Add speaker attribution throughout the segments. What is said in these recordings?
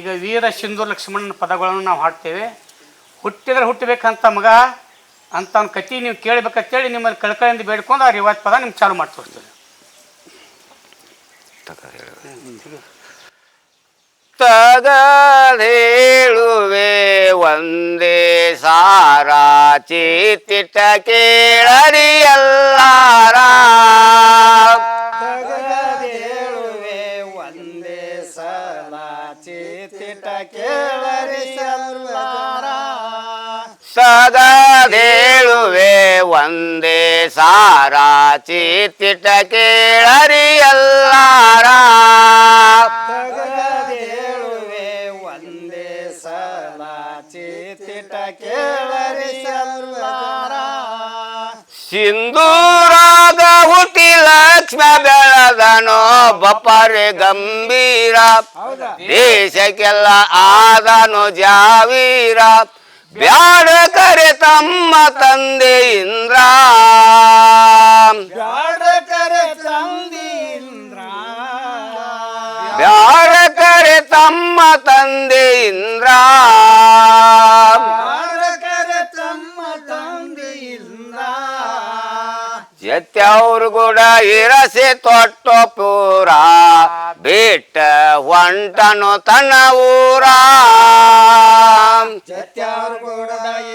Speaker 1: ಈಗ ವೀರ ಸಿಂಧು ಲಕ್ಷ್ಮಣನ ಪದಗಳನ್ನು ನಾವು ಹಾಡ್ತೇವೆ. ಹುಟ್ಟಿದ್ರೆ ಹುಟ್ಟಬೇಕಂತ ಮಗ, ಅಂತ ಅವ್ನ ಕತಿ ನೀವು ಕೇಳಬೇಕಂತೇಳಿ ನಿಮ್ಮಲ್ಲಿ ಕಳ್ಕಳಿಂದ ಬೇಡ್ಕೊಂಡು ಆ ರಿವಾಜ್ ಪದ ನಿಮ್ಗೆ ಚಾಲು ಮಾಡಿ ತಗೇಳುವೆ
Speaker 2: ತಗದೇಳುವೆ ಒಂದೇ ಸಾರ ಚಿತ್ತಿಟ ಕೇಳರಿ
Speaker 3: ಸಲ ಚಿತ್ತಿಟ ಕೇಳರಿ ಎಲ್ಲಾರ
Speaker 2: ಸಗದೇಳುವೆ ಒಂದೇ ಸಾರ ಚಿತ್ತಿಟ ಕೇಳರಿ ಎಲ್ಲಾರ
Speaker 3: ತಗದೇಳುವೆ ಒಂದೇ ಸಲ ಚಿತ್ತಿಟ ಕೇಳರಿ ಎಲ್ಲಾರ
Speaker 2: ಸಿಂಧೂರಾಗ ಹುಟ್ಟಿ ಲಕ್ಷ್ಮ ಬೆಳೆದನೋ ಬಪ್ಪರೆ ಗಂಭೀರ. ದೇಶಕ್ಕೆಲ್ಲ ಆದನು ಜಾವೀರ. ಬ್ಯಾಡ ಕರೆ ತಮ್ಮ ತಂದೆ ಇಂದ್ರ.
Speaker 3: ಬ್ಯಾಡ ಕರೆ
Speaker 2: ತಮ್ಮ ತಂದೆ ಇಂದ್ರ. ಎತ್ತವ್ರು ಕೂಡ ಇರಸೆ ತೊಟ್ಟು ಪೂರ. ಬಿಟ್ಟ ಒಂಟನು ತನ್ನ ಊರ.
Speaker 3: ಎತ್ತವ್ರು ಕೂಡ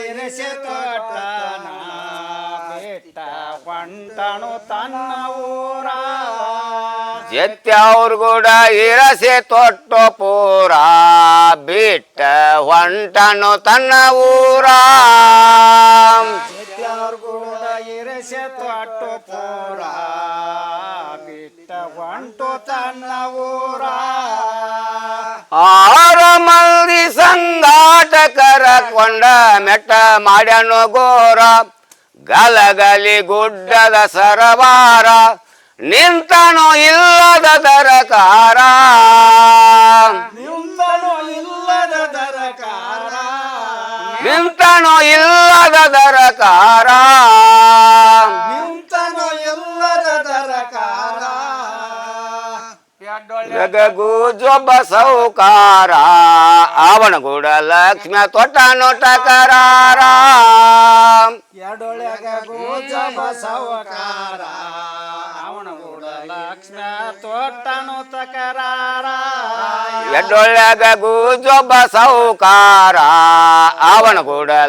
Speaker 3: ಇರಸಿ ತೊಟ್ಟ ಬಿಟ್ಟ ಒಂಟನು ತನ್ನ ಊರ.
Speaker 2: ಎತ್ತವ್ರು ಕೂಡ ಇರಸೆ ತೊಟ್ಟು ಪೂರ. ಬಿಟ್ಟ ಒಂಟನು ತನ್ನ ಊರ.
Speaker 3: ಎತ್ತವ್ರು ಕೂಡ ಇರಿಸಿ ತೊಟ್ಟು ಪೂರ ಬಿಟ್ಟ ಒಂಟು ತನ್ನ ಊರ
Speaker 2: ಆರ ಮಂದಿ ಸಂಗಾಟಕರ ಕೊಂಡ ಮೆಟ್ಟ ಮಾಡ್ಯನು ಗೋರ ಗಲಗಲಿ ಗುಡ್ಡದ ಸರವಾರ. ನಿಂತನು ಇಲ್ಲದ ದರಕಾರ.
Speaker 3: ನಿಂತನು ಇಲ್ಲದ ದರಕಾರ.
Speaker 2: ನಿಂತನು ಇಲ್ಲದ ದರಕಾರ.
Speaker 3: ನಿಂತನು ಇಲ್ಲದ ದರಕಾರ.
Speaker 2: ಜಗಗೂ ಜೊಬ್ಬ ಸೌಕಾರ. ಅವನಗೂಡ ಲಕ್ಷ್ಮ ತೊಟ್ಟ ನೋಟಕರಾರ
Speaker 3: ಎಡೊಳಗ ಗೋಜಬ ಸೌಕಾರ. ಲಕ್ಷ್ಮ ತೋಟನು ತಕರಾರ
Speaker 2: ಎಡ್ಡೊಳ್ಳ್ಯಾಗ ಗೂಜೊಬ್ಬ ಸೌಕಾರ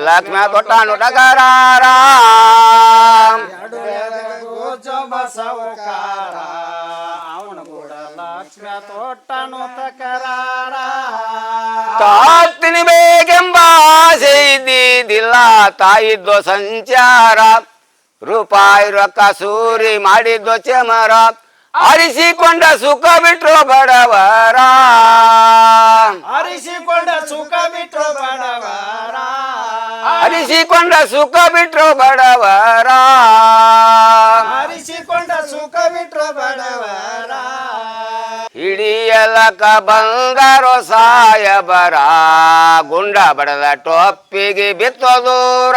Speaker 2: ಲಕ್ಷ್ಮ
Speaker 3: ಗೂಜೊಬ್ಬ ಸೌಕಾರ ಅವನ ಕೂಡ ಲಕ್ಷ್ಮ ತೋಟನು ತಕರಾರ
Speaker 2: ತಾತಿನಿ ಬೇಗೆಂಬ ಆಸೆ ಇದ್ದಿದ್ದಿಲ್ಲ ತಾಯಿದ್ದು ಸಂಚಾರ ರೂಪಾಯಿ ರೊಕ್ಕ ಸೂರಿ ಮಾಡಿದ್ದು ಚಮರ. ಅರಿಸಿಕೊಂಡ ಸುಖ ಬಿಟ್ರು ಬಡವರ
Speaker 3: ಅರಿಸಿಕೊಂಡ ಸುಖ ಬಿಟ್ಟು ಬಡವರ
Speaker 2: ಅರಿಸಿಕೊಂಡ ಸುಖ ಬಿಟ್ರು ಬಡವರ ಹಿಡಿಯಲಕ ಬಂಗಾರೋ ಸಾಯಬರ. ಗುಂಡ ಬಡದ ಟೊಪ್ಪಿಗೆ ಬಿತ್ತು ದೂರ.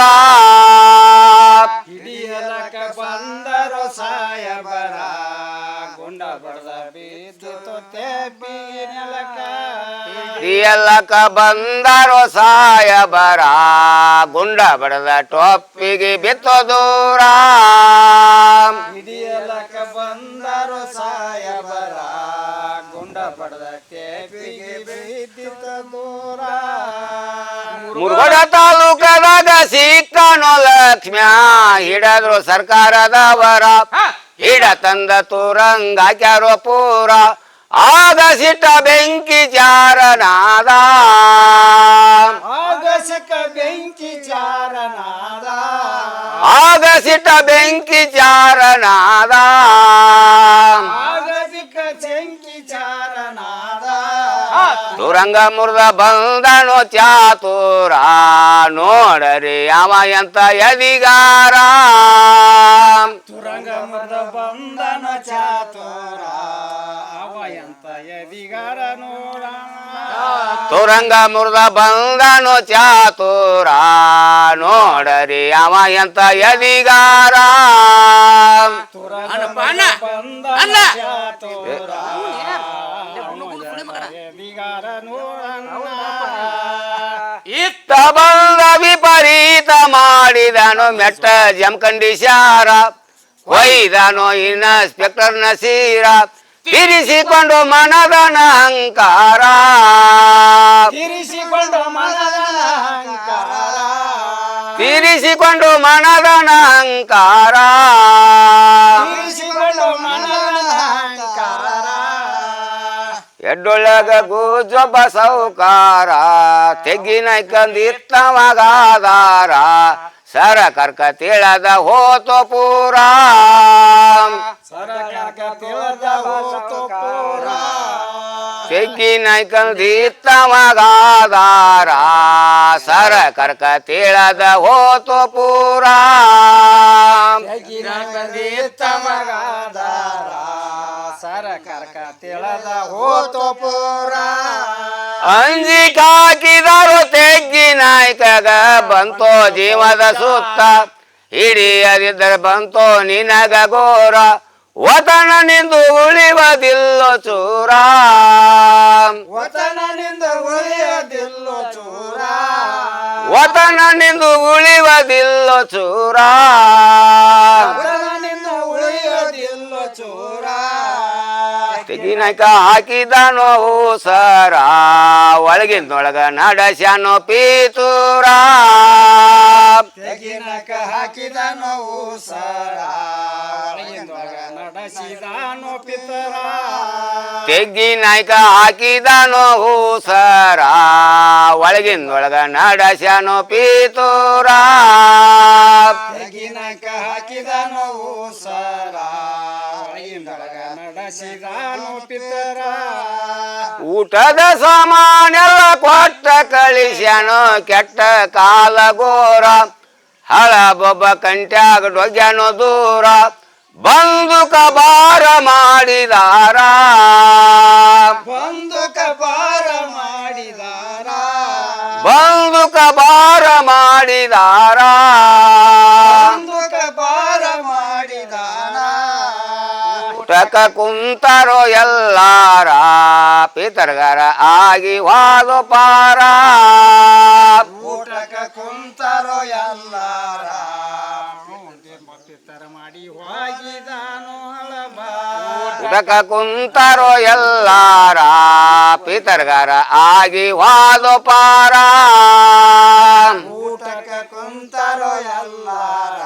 Speaker 3: ಹಿಡಿಯಲಕ ಬಂದರು ಸಾಯಬರ. ಗುಂಡ ಬಡದ ನೆಲಕ.
Speaker 2: ಹಿಡಿಯಲಕ ಬಂಗಾರೋ ಸಾಯಬರ. ಗುಂಡ ಬಡದ ಟೊಪ್ಪಿಗೆ ಬಿತ್ತು ದೂರ.
Speaker 3: ಹಿಡಿಯಲಕ ಬಂದರು ಸಾಯಬರ.
Speaker 2: ಮುರುಗಡ ತಾಲೂಕದಾಗ ಸಿಕ್ಕನೋ ಲಕ್ಷ್ಮ್ಯ ಹಿಡದ್ರು ಸರ್ಕಾರದವರ. ಹಿಡ ತಂದ ತುರಂಗ ಹಾಕ್ಯಾರೋ ಪೂರ ಆಗ ಸಿಟ್ಟ ಬೆಂಕಿ ಚಾರನಾದ.
Speaker 3: ಆಗಸಕ ಬೆಂಕಿ ಚಾರನಾದ.
Speaker 2: ಆಗ ಸಿಟ್ಟ ಬೆಂಕಿ ಚಾರನಾದ.
Speaker 3: ಆಗಸಿಕ ಬೆಂಕಿ ಚಾರನಾದ
Speaker 2: ತುರಂಗ ಮುರ್ದ ಬಂದನು ಚಾತುರ ನೋಡರಿ ಅವ ಎಂತ ಎದಿಗಾರ?
Speaker 3: ತುರಂಗ ಮುರ್ದ ಬಂದನ ಚಾತುರ ಅವ ಎಂತ ಎದಿಗಾರ ನೋಡ?
Speaker 2: ತುರಂಗ ಮುರ್ದ ಬಂದನು ಚಾತುರ ನೋಡರಿ ಅವ ಎಂತ ಎದಿಗಾರ? ಸಿಟ್ಟ ಬಂದ ವಿಪರೀತ ಮಾಡಿದನು ಮೆಟ್ಟ ಜಮಖಂಡಿಸ್ಯಾರ ಒಯ್ದನು ಇನ್ಸ್ಪೆಕ್ಟರ್ ನಸೀರ ತಿರಿಸಿಕೊಂಡು ಮನದನ ಅಹಂಕಾರ.
Speaker 3: ಇರಿಸಿಕೊಂಡು ಮನದ ಅಹಂಕಾರ.
Speaker 2: ಇರಿಸಿಕೊಂಡು ಮನದನ ಅಹಂಕಾರ. ಎಡ್ಡೊಳಗ ಗೂಜೊಬ್ಬ ಸೌಕಾರ ತೆಗ್ಗಿನೈಕಂದಿತ್ತವಾಗಾದಾರ ಸರ ಕರ್ಕ ತಿಳದ ಹೋತು ಪೂರ.
Speaker 3: ತೆಗಿನ
Speaker 2: ಕಂದಿತ್ತವಾಗಾದಾರ, ಸರ ಕರ್ಕ ತಿಳದ ಹೋತು ಪೂರ.
Speaker 3: ತೆಗಿನ ಕಂದಿತ್ತ ಮಗಾದಾರ ಸರಕಾರಕ ತಿಳದ ಹೋತು ಪೂರ
Speaker 2: ಅಂಜಿ ಹಾಕಿದರು ತೆಗ್ಗಿ ನಾಯ್ಕಗ ಬಂತೋ ಜೀವದ ಸುತ್ತ. ಹಿಡಿಯದಿದ್ದರೆ ಬಂತೋ ನಿನಗ ಗೋರ ವತನ ನಿಂದು ಉಳಿವದಿಲ್ಲ ಚೂರ.
Speaker 3: ವತನ ನಿಂದು ಉಳಿಯದಿಲ್ಲ ಚೂರ.
Speaker 2: ವತನ ನಿಂದು ಉಳಿವದಿಲ್ಲ ಚೂರ. ತೆಗಿನಾಯ್ಕ ಹಾಕಿದನೋ ಸರ. ಒಳಗಿಂದೊಳಗ ನಡಸ್ಯಾನೋ ಪೀತೂರ
Speaker 3: ತೆಗಿನಕ ಹಾಕಿದನೋ ಸರ. ನಡೆಸಿದಾನೋ ಪಿತರ
Speaker 2: ತೆಗ್ಗಿನಾಯ್ಕ ಹಾಕಿದನೋ ಸರ. ಒಳಗಿಂದೊಳಗ ನಡಸ್ಯಾನೋ ಪೀತೂರ
Speaker 3: ತೆಗಿನಕ ಹಾಕಿದನೋ ಸರ. ನಡೆಸಿದಾನೋ ಪಿತರ
Speaker 2: ಊಟದ ಸಾಮಾನೆಲ್ಲ ಕೊಟ್ಟ ಕಳಿಸ್ಯಾನೋ ಕೆಟ್ಟ ಕಾಲ ಗೋರ ಹಳ ಬೊಬ್ಬ ಕಂಟ್ಯಾಗ ಡೊಗ್ಯಾನೋ ದೂರ. ಬಂದು ಕಬಾರ ಮಾಡಿದಾರ.
Speaker 3: ಬಂದು ಕಬಾರ ಮಾಡಿದಾರ.
Speaker 2: ಬಂದು ಕಬಾರ ಮಾಡಿದಾರ.
Speaker 3: ಬಂದು ಬಾರ
Speaker 2: ಊಟಕ ಕುಂತರು ಎಲ್ಲಾರ ಪಿತರ್ಗರ ಆಗಿ ವಾದು ಪಾರ.
Speaker 3: ಊಟಕ ಕುಂತರು ಎಲ್ಲಾರ ಪಿತರ ಮಾಡಿ ಹೋಗಿದಾನೋ ಹಳಬಾರ.
Speaker 2: ಊಟಕ ಕುಂತರೋ ಎಲ್ಲಾರ ಪಿತರ್ಗರ ಆಗಿ ವಾದು ಪಾರ.
Speaker 3: ಊಟಕ ಕುಂತರೋ ಎಲ್ಲಾರ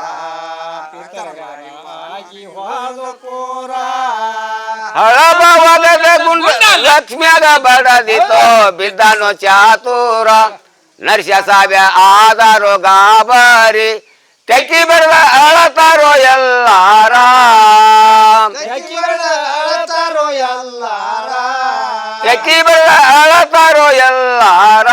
Speaker 2: ಹಳಭವದ ಗುಂಡ ಲಕ್ಷ್ಮ್ಯಾಗ ಬಡದಿತೋ ಬಿದ್ದಾನೋ ಚಾತುರ. ನರ್ಷ ಸಾವ್ಯ ಆದಾರೋ ಗಾಬರಿ. ತೆಕ್ಕಿ ಬೆಳೆದ ಅಳತಾರೋ ಎಲ್ಲಾರ. ತೆಕ್ಕಿ ಬೆಳೆದ ಅಳತಾರೋ ಎಲ್ಲಾರ.